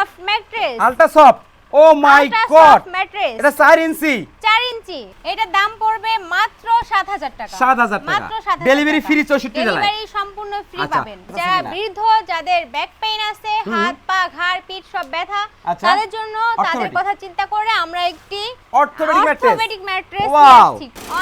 Soft mattress ultra soft oh my God soft এটা 4 inch. 4 ইঞ্চি এটার দাম পড়বে মাত্র 7000 টাকা 7,000 টাকা। মাত্র 7000 Delivery টাকা। free 64 জেলায়। ডেলিভারি সম্পূর্ণ ফ্রি আচ্ছা, পাবেন যারা আচ্ছা। বৃদ্ধ যাদের ব্যাক পেইন আছে হাত পা ঘাড় পিঠ সব ব্যথা আচ্ছা। তাদের জন্য তাদের কথা চিন্তা করে আমরা একটি Orthopedic mattress। Orthopaedic mattress Wow!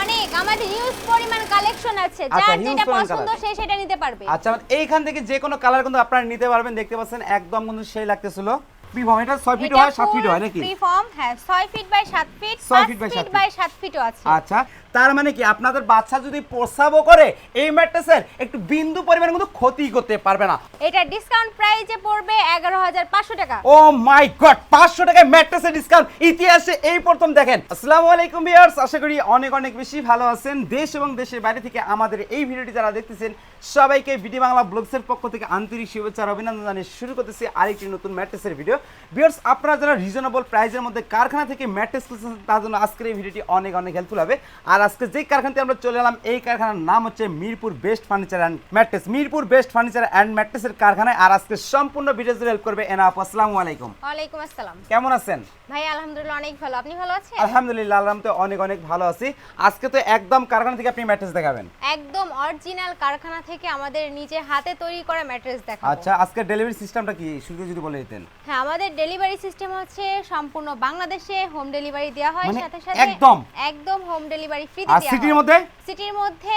অনেক আমাদের হিউজ পরিমাণ কালেকশন আছে যার যেটা পছন্দ। সে সেটা নিতে পারবে আচ্ছা মানে এইখান থেকে যে কোনো কালার কিন্তু আপনারা নিতে পারবেন দেখতে পাচ্ছেন একদম কিন্তু সেই লাগতেছিল প্রিফর্ম এটা 6 ফিট হয় 7 ফিট হয় নাকি? ফ্রি ফর্ম হ্যাঁ 6 ফিট বাই 7 ফিট ছয় 5 feet by ফিট বাই 7 ফিটও আছে। আচ্ছা তার মানে কি আপনাদের বাচ্চা যদি প্রস্রাবও করে এই ম্যাট্রেসের একটু বিন্দু পরিমাণ কিন্তু ক্ষতি করতে পারবে না। এটা ডিসকাউন্ট প্রাইসে পড়বে 11500 টাকা। ও মাই গড পাঁচশো টাকায় ম্যাট্রেসের ডিসকাউন্ট ইতিহাসে এই প্রথম দেখেন। আসসালামু আলাইকুম ভিউয়ার্স আশা করি অনেক অনেক বেশি ভালো আছেন। দেশ এবং দেশের বাইরে থেকে আমাদের এই ভিডিওটি যারা দেখতেছেন সবাইকে বিডি বাংলা ব্লগসের পক্ষ থেকে আন্তরিক শুভেচ্ছা আর অভিনন্দন জানিয়ে শুরু করতেছি আরেকটি নতুন ম্যাট্রেসের ভিডিও ভিউয়ার্স আপনারা যারা রিজনেবল প্রাইসের মধ্যে কারখানা থেকে ম্যাট্রেস খুঁজছেন তার জন্য আজকের এই ভিডিওটি অনেক অনেক হেল্পফুল হবে। আর আজকে যেই কারখানাতে আমরা চলে এলাম এই কারখানার নাম হচ্ছে Mirpur best furniture and mattress Mirpur best furniture and ম্যাট্রেসের কারখানায় আর আজকে সম্পূর্ণ ভিডিও হেল্প করবে এনা আপু আসসালামু আলাইকুম। ওয়ালাইকুম আসসালাম। কেমন আছেন? ভাই আলহামদুলিল্লাহ অনেক ভালো। আপনি ভালো আছেন? আলহামদুলিল্লাহ আলহাম তো অনেক অনেক ভালো আছি। আজকে তো একদম কারখানা থেকে আপনি ম্যাট্রেস দেখাবেন। একদম অরিজিনাল কারখানা থেকে আমাদের নিজে হাতে তৈরি করা ম্যাট্রেস দেখাবো। আচ্ছা আজকে ডেলিভারি সিস্টেমটা কি? শুরুতে যদি বলে দিতেন। হ্যাঁ আমাদের ডেলিভারি সিস্টেম হচ্ছে সম্পূর্ণ বাংলাদেশে হোম ডেলিভারি দেওয়া হয় মানে সাথে সাথে একদম? একদম হোম ডেলিভারি ফ্রি আর দেওয়া সিটির মধ্যে? সিটির মধ্যে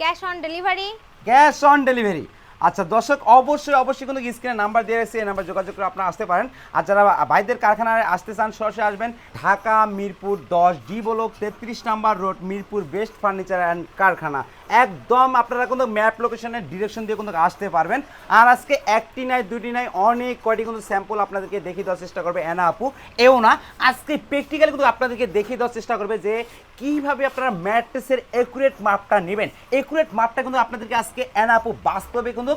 cash on delivery. Cash on delivery. আচ্ছা দর্শক অবশ্যই অবশ্যই কিন্তু স্ক্রিনে নাম্বার দিয়ে রয়েছে এই নাম্বার যোগাযোগ করে আপনারা আসতে পারেন। আর যারা বাইদের কারখানায় আসতে চান সরাসরি আসবেন ঢাকা মিরপুর দশ ডি ব্লক তেত্রিশ number road Mirpur best furniture and কারখানা। একদম আপনারা কিন্তু ম্যাপ লোকেশনের ডিরেকশন দিয়ে কিন্তু আসতে পারবেন। আর আজকে একটি নাই দুটি নাই, অনেক কয়টি কিন্তু স্যাম্পল আপনাদেরকে দেখিয়ে দেওয়ার চেষ্টা করবে এনা আপু। এও না, আজকে প্র্যাকটিক্যালি কিন্তু আপনাদেরকে দেখিয়ে দেওয়ার চেষ্টা করবে যে কীভাবে আপনারা ম্যাট্রেসের একুরেট মাপটা নেবেন। একুরেট মাপটা কিন্তু আপনাদেরকে আজকে এনা আপু বাস্তবে কিন্তু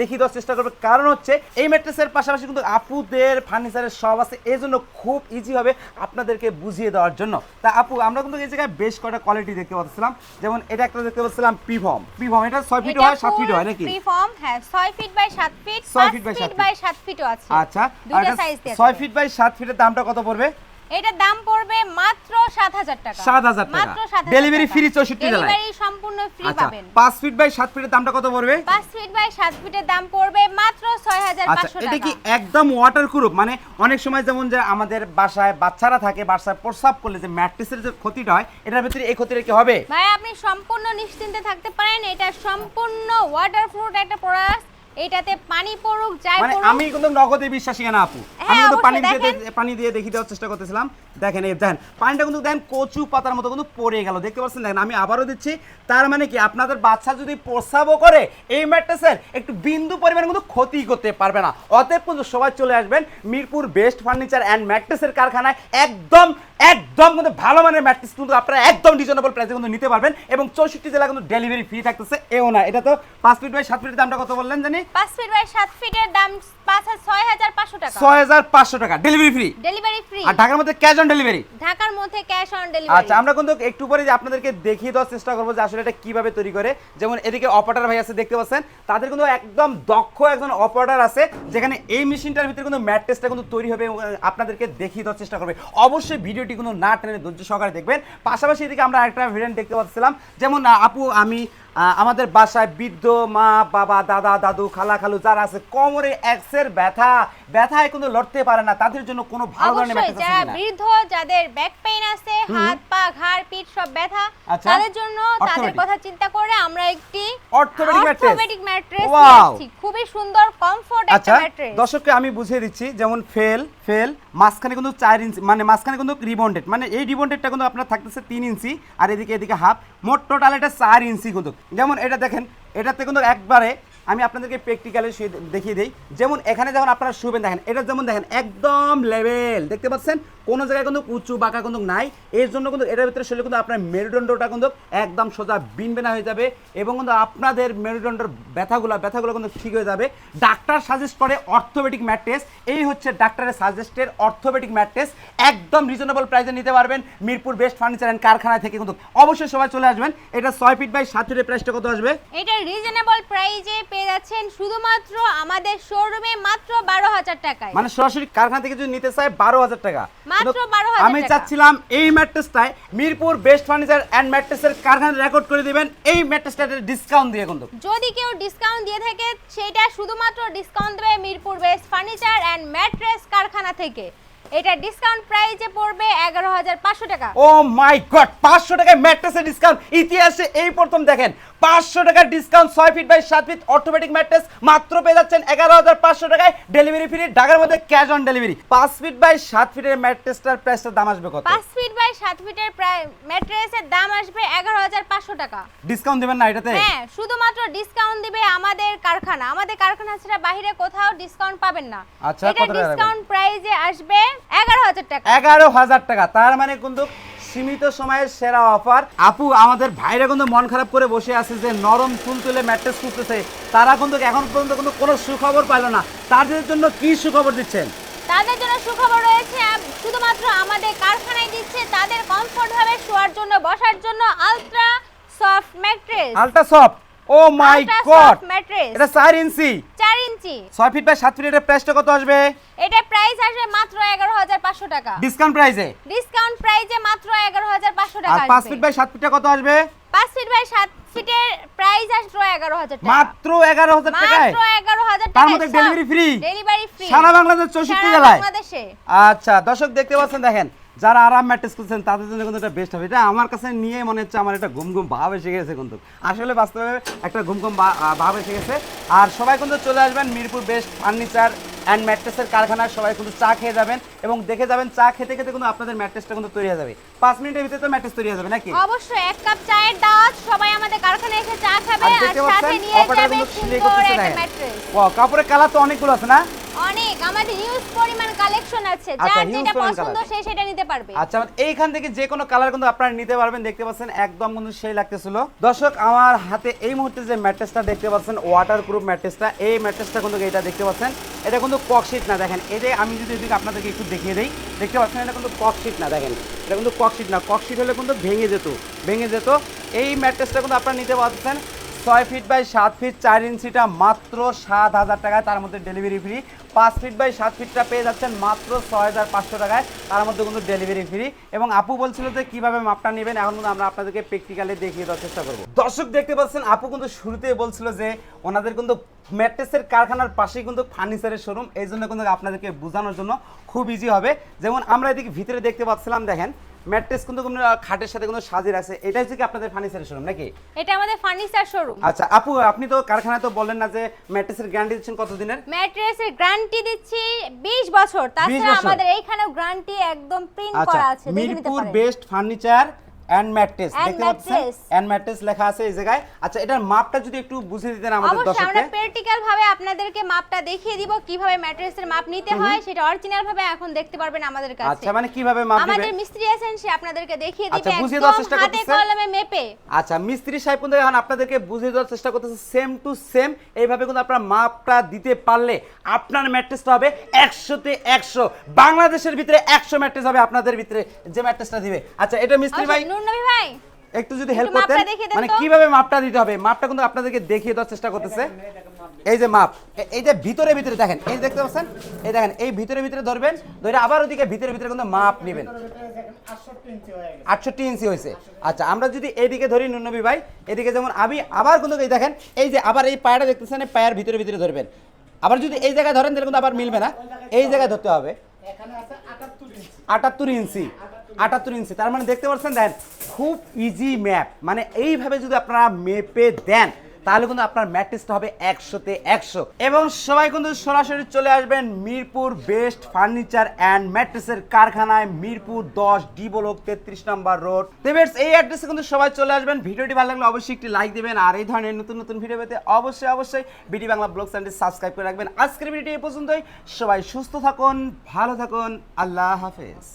দেখিয়ে দেওয়ার চেষ্টা করবে। কারণ হচ্ছে এই ম্যাট্রেসের পাশাপাশি কিন্তু আপুদের ফার্নিচারের সব আছে এই জন্য খুব ইজি হবে আপনাদেরকে বুঝিয়ে দেওয়ার জন্য। তা আপু, আমরা কিন্তু এই জায়গায় বেশ কয়টা কোয়ালিটি দেখতে পাচ্ছিলাম। যেমন এটা একটা দেখতে পাচ্ছিলাম পিভম পিভম এটা ছয় ফিট হয় সাত ফিট হয় নাকি? ফ্রি ফর্ম হ্যাঁ 6 ফিট বাই 7 ফিট ছয় 5 feet by ফিট সাত বাই 7 ফিটও আছে। আচ্ছা আর দুইটা এটা সাইজ দেওয়া ছয় ফিট বাই সাত ফিটের দামটা কত পড়বে? এটার দাম পড়বে মাত্র 7000 টাকা। 7,000 টাকা। মাত্র 7000 Delivery টাকা। free 64 জেলায়। ডেলিভারি সম্পূর্ণ ফ্রি আচ্ছা পাবেন। পাঁচ ফিট বাই সাত ফিটের দামটা কত পড়বে? 5 ফিট বাই 7 ফিটের দাম পড়বে মাত্র 6500 টাকা আচ্ছা এটা কি একদম ওয়াটার প্রুফ মানে অনেক সময় যেমন যে আমাদের বাসায় বাচ্চারা থাকে বাসায় প্রস্রাব করলে যে ম্যাট্রেসের যে ক্ষতিটা হয় এটার ভিতরে এই ক্ষতিটা কি হবে? ভাই আপনি সম্পূর্ণ নিশ্চিন্তে থাকতে পারেন। এটা সম্পূর্ণ ওয়াটারপ্রুফ একটা প্রোডাক্ট এটাতে পানি পড়ুক যাই পড়ুক। মানে আমি কিন্তু নগদে বিশ্বাসী না আপু। আমি কিন্তু পানি দিয়ে। পানি দিয়ে দেখি দেওয়ার চেষ্টা করতেছিলাম। দেখেন এই দেখেন পানিটা কিন্তু দেখেন কচু পাতার মতো কিন্তু পড়ে গেল। দেখতে পাচ্ছেন দেখেন আমি আবারও দিচ্ছি। তার মানে কি আপনাদের বাচ্চা যদি প্রস্রাবও করে এই ম্যাট্রেসের একটু বিন্দু পরিমাণ কিন্তু ক্ষতি করতে পারবে না। অতএব কিন্তু সবাই চলে আসবেন মিরপুর বেস্ট ফার্নিচার অ্যান্ড ম্যাট্রেসের কারখানায়। একদম একদম কিন্তু ভালো মানের ম্যাট্রেস কিন্তু আপনারা একদম রিজনেবল প্রাইসে কিন্তু নিতে পারবেন এবং চৌষট্টি জেলা কিন্তু ডেলিভারি ফ্রি থাকতেছে এও না। এটা তো পাঁচ ফিট বাই সাত ফিটের দামটা কত বললেন জানি? 5 ফিট বাই 7 ফিটের দাম 6500 টাকা। ছয় হাজার টাকা। ডেলিভারি ফ্রি ডেলিভারি ফ্রি আর ঢাকার মধ্যে ক্যাশ অন ডেলিভারি ঢাকার মধ্যে ক্যাশ অন ডেলিভারি আচ্ছা আমরা কিন্তু একটু পরে যে আপনাদেরকে দেখিয়ে দেওয়ার চেষ্টা করব যে আসলে এটা কীভাবে তৈরি করে। যেমন এদিকে অপারেটর ভাই আছে দেখতে পাচ্ছেন? তাদের কিন্তু একদম দক্ষ একজন অপারেটর আছে যেখানে এই মেশিনটার ভিতরে কিন্তু ম্যাট্রেসটা কিন্তু তৈরি হবে আপনাদেরকে দেখিয়ে দেওয়ার চেষ্টা করবে। অবশ্যই ভিডিওটি কিন্তু না টেনে ধৈর্য সহকারে দেখবেন। পাশাপাশি এদিকে আমরা একটা ভেরিয়েন্ট দেখতে পাচ্ছিলাম। যেমন আপু আমি আমাদের বাসায় বৃদ্ধ মা বাবা দাদা দাদু খালা খালু যারা আছে কোমরে এক্সের ব্যথা। ব্যথায় কিন্তু লড়তে পারে না তাদের জন্য কোনো ভালো ধরনের ম্যাট্রেস যারা বৃদ্ধ যাদের ব্যাক পেইন আছে হাত পা ঘাড় পিঠ সব ব্যথা আচ্ছা। তাদের জন্য তাদের কথা চিন্তা করে আমরা একটি Orthopedic mattress? Orthopaedic mattress Wow! খুবই সুন্দর কমফোর্ট একটা আচ্ছা ম্যাট্রেস। দর্শককে আমি বুঝিয়ে দিচ্ছি যেমন ফেল ফেল মাঝখানে কিন্তু চার ইঞ্চি মানে মাঝখানে কিন্তু রিবন্ডেড মানে এই রিবন্ডেডটা কিন্তু আপনার থাকতেছে তিন ইঞ্চি আর এদিকে এদিকে হাফ মোট টোটাল এটা চার ইঞ্চি কিন্তু। যেমন এটা দেখেন এটাতে কিন্তু একবারে আমি আপনাদেরকে প্র্যাকটিক্যালি দেখিয়ে দিই। যেমন এখানে যখন আপনারা শুবেন, দেখেন, এটা যেমন দেখেন, একদম লেভেল দেখতে পাচ্ছেন? কোনো জায়গায় কিন্তু উঁচু, বাঁকা কিন্তু নাই। এর জন্য কিন্তু এটার ভিতরে শুলে কিন্তু আপনার মেরুদণ্ডটা কিন্তু একদম সোজা বিনবেনা হয়ে যাবে এবং কিন্তু আপনাদের মেরুদণ্ডের ব্যথাগুলো ব্যথাগুলো কিন্তু ঠিক হয়ে যাবে। ডাক্তার সাজেস্ট করে অর্থোপেডিক ম্যাট্রেস এই হচ্ছে ডাক্তারের সাজেস্টের অর্থোপেডিক ম্যাট্রেস একদম রিজনেবল প্রাইসে নিতে পারবেন। মিরপুর বেস্ট ফার্নিচার অ্যান্ড কারখানা থেকে কিন্তু। অবশ্যই সবাই চলে আসবেন। এটা ছয় ফিট বাই সাত ফিটের প্রাইসটা কত আসবে? এটা রিজনেবল প্রাইজে পেয়ে যাচ্ছেন শুধুমাত্র আমাদের শোরুমে মাত্র বারো হাজার টাকায়। মানে সরাসরি কারখানা থেকে যদি নিতে চাই বারো হাজার টাকা। মাত্র 12,000 আমি চাচ্ছিলাম এই ম্যাট্রেসটায় মিরপুর বেস্ট ফার্নিচার অ্যান্ড ম্যাট্রেসের কারখানা রেকর্ড করে দিবেন। এই ম্যাট্রেসটা ডিসকাউন্ট দিয়ে কিন্তু। যদি কেউ ডিসকাউন্ট দিয়ে থাকে সেটা শুধুমাত্র ডিসকাউন্ট দেবে Mirpur best furniture and mattress কারখানা থেকে। এটা ডিসকাউন্ট প্রাইসে পড়বে এগারো হাজার পাঁচশো টাকা। ও মাই গড পাঁচশো টাকায় ম্যাট্রেসের ডিসকাউন্ট ইতিহাসে এই প্রথম দেখেন পাঁচশো টাকার ডিসকাউন্ট ছয় ফিট বাই সাত ফিট অটোমেটিক ম্যাট্রেস মাত্র পেয়ে যাচ্ছেন এগারো হাজার পাঁচশো টাকায় ডেলিভারি ফ্রি ঢাকার মধ্যে ক্যাশ অন ডেলিভারি পাঁচ ফিট বাই সাত ফিটের ম্যাট্রেসটার প্রাইসটার দাম আসবে কত? পাঁচ ফিট বাই সাত ফিটের প্রায় ম্যাট্রেসের দাম আসবে এগারো হাজার পাঁচশো টাকা। ডিসকাউন্ট দেবেন না এটাতে? হ্যাঁ শুধুমাত্র ডিসকাউন্ট দিবে আমাদের কারখানা। আমাদের কারখানা ছাড়া বাইরে কোথাও ডিসকাউন্ট পাবেন না। আচ্ছা, এটা ডিসকাউন্ট প্রাইসে আসবে এগারো হাজার টাকা। এগারো হাজার টাকা। তার মানে কিন্তু সীমিত সময়ের সেরা অফার। আপু আমাদের ভাইরা কিন্তু মন খারাপ করে বসে আছে যে নরম ফুল তুলে ম্যাট্রেস খুঁজতেছে। তারা কিন্তু এখন পর্যন্ত কিন্তু কোনো সুখবর পাইলো না। তাদের জন্য কি সুখবর দিচ্ছেন? তাদের জন্য সুখবর রয়েছে শুধুমাত্র আমাদের কারখানায় দিচ্ছে তাদের কমফোর্ট ভাবে শোয়ার জন্য বসার জন্য ultra soft mattress. Ultra soft oh my God এটা চার ইঞ্চি। চার ইঞ্চি। ছয় ফিট বাই সাত ফিট এর প্রাইসটা কত আসবে? এটা প্রাইস আসবে মাত্র এগারো হাজার পাঁচশো টাকা। ডিসকাউন্ট প্রাইসে ডিসকাউন্ট প্রাইসে মাত্র এগারো হাজার পাঁচশো আর টাকা পাঁচ ফিট বাই সাত ফিটটা কত আসবে? পাঁচ ফিট বাই সাত ফিটের প্রাইস আসবে এগারো হাজার টাকা। মাত্র এগারো হাজার টাকায়? মাত্র এগারো হাজার তার মধ্যে delivery free? ডেলিভারি ফ্রি সারা বাংলাদেশ চৌষট্টি জেলায়? বাংলাদেশে। আচ্ছা দর্শক দেখতে পাচ্ছেন দেখেন। যারা আরাম ম্যাট্রেস করছেন তাদের জন্য কিন্তু এটা বেস্ট হবে। এটা আমার কাছে নিয়ে মনে হচ্ছে আমার একটা ঘুম ঘুম ভাব এসে গেছে কিন্তু। আসলে বাস্তবে একটা ঘুম ঘুম ভাব এসে গেছে। আর সবাই কিন্তু চলে আসবেন মিরপুর বেস্ট ফার্নিচার অ্যান্ড ম্যাট্রেসের কারখানায়। সবাই কিন্তু চা খেয়ে যাবেন এবং দেখে যাবেন চা খেতে খেতে কিন্তু আপনাদের ম্যাট্রেসটা কিন্তু তৈরি হয়ে যাবে। পাঁচ মিনিটের ভিতরে তো ম্যাট্রেস তৈরি হয়ে যাবে নাকি? অবশ্যই এক কাপ চায়ের দাওয়াত। সবাই আমাদের কারখানায় এসে চা খাবে আর সাথে নিয়ে যাবে সুন্দর একটা ম্যাট্রেস। ও কাপড়ের কালার তো অনেকগুলো আছে না? অনেক আমাদের হিউজ পরিমাণ কালেকশন আছে। আচ্ছা, যার যেটা পছন্দ সে সেটা নিতে পারবে। আচ্ছা মানে এইখান থেকে যে কোনো কালার কিন্তু আপনারা নিতে পারবেন দেখতে পাচ্ছেন একদম কিন্তু সেই লাগতেছিল। দর্শক আমার হাতে এই মুহূর্তে যে ম্যাট্রেসটা দেখতে পাচ্ছেন ওয়াটার প্রুফ ম্যাট্রেসটা এই ম্যাট্রেসটা কিন্তু এটা দেখতে পাচ্ছেন। এটা কিন্তু ককশিট না দেখেন। যে আমি যদি এদিকে আপনাদেরকে একটু দেখিয়ে দিই দেখতে পাচ্ছেন এটা কিন্তু ককশিট না দেখেন। এটা কিন্তু ককশিট না। ককশিট হলে কিন্তু ভেঙে যেত ভেঙে যেত। এই ম্যাট্রেসটা কিন্তু আপনারা নিতে পারছেন ছয় ফিট বাই সাত ফিট চার ইঞ্চিটা মাত্র সাত হাজার টাকায় তার মধ্যে ডেলিভারি ফ্রি পাঁচ ফিট বাই সাত ফিটটা পেয়ে যাচ্ছেন মাত্র ছয় হাজার পাঁচশো টাকায়, তার মধ্যে কিন্তু ডেলিভারি ফ্রি এবং আপু বলছিল যে কীভাবে মাপটা নেবেন, এখন কিন্তু আমরা আপনাদেরকে প্র্যাকটিক্যালি দেখিয়ে দেওয়ার চেষ্টা করব। দর্শক দেখতে পাচ্ছেন, আপু কিন্তু শুরুতেই বলছিল যে ওনাদের কিন্তু ম্যাট্রেসের কারখানার পাশেই কিন্তু ফার্নিচারের শোরুম এই জন্য কিন্তু আপনাদেরকে বোঝানোর জন্য খুব ইজি হবে। যেমন আমরা এদিকে ভিতরে দেখতে পাচ্ছিলাম, দেখেন ম্যাট্রেস কিন্তু কোনো খাটের সাথে কোনো সাজের আছে এটা হচ্ছে কি আপনাদের ফার্নিচার শোরুম নাকি? এটা আমাদের ফার্নিচার শোরুম আচ্ছা আপু আপনি তো কারখানা তো বললেন না যে ম্যাট্রেসের গ্যারান্টি দিচ্ছেন কত দিনের ম্যাট্রেসের গ্যারান্টি দিচ্ছি 20 বছর। তাছাড়া আমাদের এইখানেও গ্যারান্টি একদম প্রিন্ট আচ্ছা করা আছে Mirpur best furniture and mattress দেখতে পাচ্ছেন। অ্যান্ড ম্যাট্রেস লেখা আছে এই জায়গায়। আচ্ছা এটার মাপটা যদি একটু বুঝিয়ে দিতেন আমাদের অবশ্যই আমরা দর্শককে। প্র্যাকটিক্যাল ভাবে আপনাদেরকে মাপটা দেখিয়ে দিব কীভাবে ম্যাট্রেসের মাপ নিতে হয় সেটা অরিজিনাল ভাবে এখন দেখতে পারবেন আমাদের কাছে। আচ্ছা মানে কীভাবে মাপ আমাদের মিস্ত্রি আছেন সে আপনাদেরকে দেখিয়ে দিবে আচ্ছা, বুঝিয়ে দেওয়ার চেষ্টা হাতে কলমে মেপে। আচ্ছা মিস্ত্রি সাহেব কিন্তু এখন আপনাদেরকে বুঝিয়ে দেওয়ার চেষ্টা করতেছে সেম টু সেম এইভাবে কিন্তু আপনার মাপটা দিতে পারলে আপনার ম্যাট্রেসটা হবে একশোতে একশো। বাংলাদেশের ভিতরে একশো ম্যাট্রেস হবে আপনাদের ভিতরে যে ম্যাট্রেসটা দিবে। আচ্ছা এটা মিস্ত্রি ভাই নুরনবী ভাই। একটু যদি হেল্প করতেন মানে কীভাবে মাপটা দিতে হবে? মাপটা কিন্তু আপনাদেরকে দেখিয়ে দেওয়ার চেষ্টা করতেছে। এই যে মাপ এই যে ভিতরে ভিতরে দেখেন এই দেখতে পাচ্ছেন? এই দেখেন এই ভিতরে ভিতরে ধরবেন ধরে আবার ওদিকে ভিতরে ভিতরে কিন্তু মাপ নেবেন। আটষট্টি ইঞ্চি হয়েছে। আচ্ছা আমরা যদি এইদিকে ধরি নুনবী ভাই এদিকে যেমন আমি আবার কিন্তু এই দেখেন এই যে আবার এই পায়টা দেখতেছেন এই পায়ের ভিতরে ভিতরে ধরবেন। আবার যদি এই জায়গায় ধরেন তাহলে কিন্তু আবার মিলবে না। এই জায়গায় ধরতে হবে। আটাত্তর ইঞ্চি। আটাত্তর ইঞ্চি তার মানে দেখতে পাচ্ছেন, দেন, খুব ইজি ম্যাপ মানে এইভাবে যদি আপনারা মেপে দেন, তাহলে কিন্তু আপনার ম্যাট্রিক্সটা হবে একশোতে একশো। এবং সবাই কিন্তু সরাসরি চলে আসবেন মিরপুর বেস্ট ফার্নিচার অ্যান্ড ম্যাট্রেসের কারখানায়, মিরপুর দশ, ডি ব্লক তেত্রিশ নম্বর রোড দেবের এই অ্যাড্রেসে কিন্তু সবাই চলে আসবেন। ভিডিওটি ভালো লাগলে অবশ্যই একটি লাইক দেবেন। আর এই ধরনের নতুন নতুন ভিডিও পেতে অবশ্যই অবশ্যই বিডি বাংলা ব্লগ চ্যানেলটি সাবস্ক্রাইব করে রাখবেন। আজকের ভিডিওটি এই পর্যন্তই। সবাই সুস্থ থাকুন, ভালো থাকুন। আল্লাহ হাফেজ।